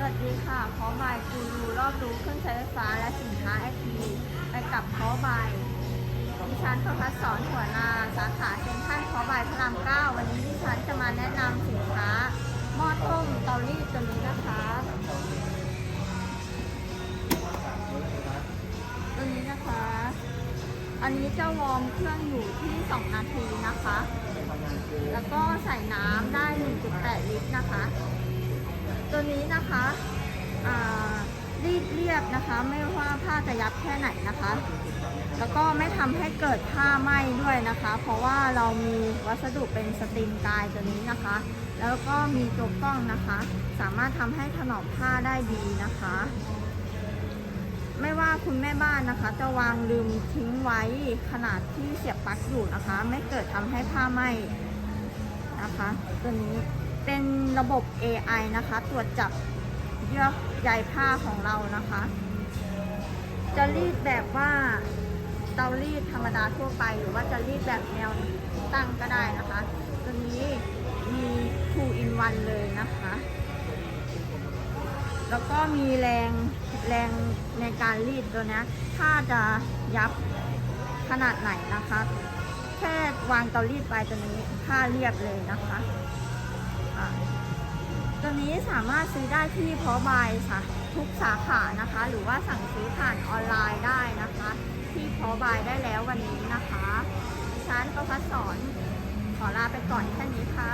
สวัสดีค่ะขอบายกูรูรอบรู้เครื่องใช้ไฟฟ้าและสินค้าไอทีไปกับขอบายดิฉันประพัฒสอนหัวนาสาขาเซ็นทรัลขอบายพระรามเก้าวันนี้ดิฉันจะมาแนะนำสินค้าหม้อต้มเตารีดตัวนี้นะคะตัวนี้นะคะ อันนี้จะวอร์มเครื่องอยู่ที่ 2 นาทีนะคะ แล้วก็ใส่น้ำได้ 1.8 ลิตรนะคะ ตัวนี้นะคะรีดเรียบนะคะ ไม่ว่าผ้าจะยับแค่ไหนนะคะ แล้วก็ไม่ทำให้เกิดผ้าไหม้ด้วยนะคะ เพราะว่าเรามีวัสดุเป็นสตรีมกายตัวนี้นะคะ แล้วก็มีตัวกล้องนะคะ สามารถทำให้ถนอมผ้าได้ดีนะคะ ไม่ว่าคุณแม่บ้านนะคะ จะวางลืมทิ้งไว้ขนาดที่เสียบปลั๊กอยู่นะคะ ไม่เกิดทำให้ผ้าไหม้นะคะ ตัวนี้ เป็นระบบ AI นะคะ ตรวจจับเยื่อใยผ้าของเรานะคะ จะรีดแบบว่าเตารีดธรรมดาทั่วไป หรือว่าจะรีดแบบแนวตั้งก็ได้นะคะตัวนี้มี 2 in 1 เลยนะคะ แล้วก็มีแรงแรงในการรีดตัวนี้ถ้าจะยับขนาดไหนนะคะ แค่วางเตารีดไปตัวนี้ผ้าเรียบเลยนะคะ ตัวนี้สามารถซื้อได้ที่พอบายค่ะทุกสาขานะคะ หรือว่าสั่งซื้อผ่านออนไลน์ได้นะคะ ที่พอบายได้แล้ววันนี้นะคะชั้นประพัฒสอนขอลาไปก่อนแค่นี้ค่ะ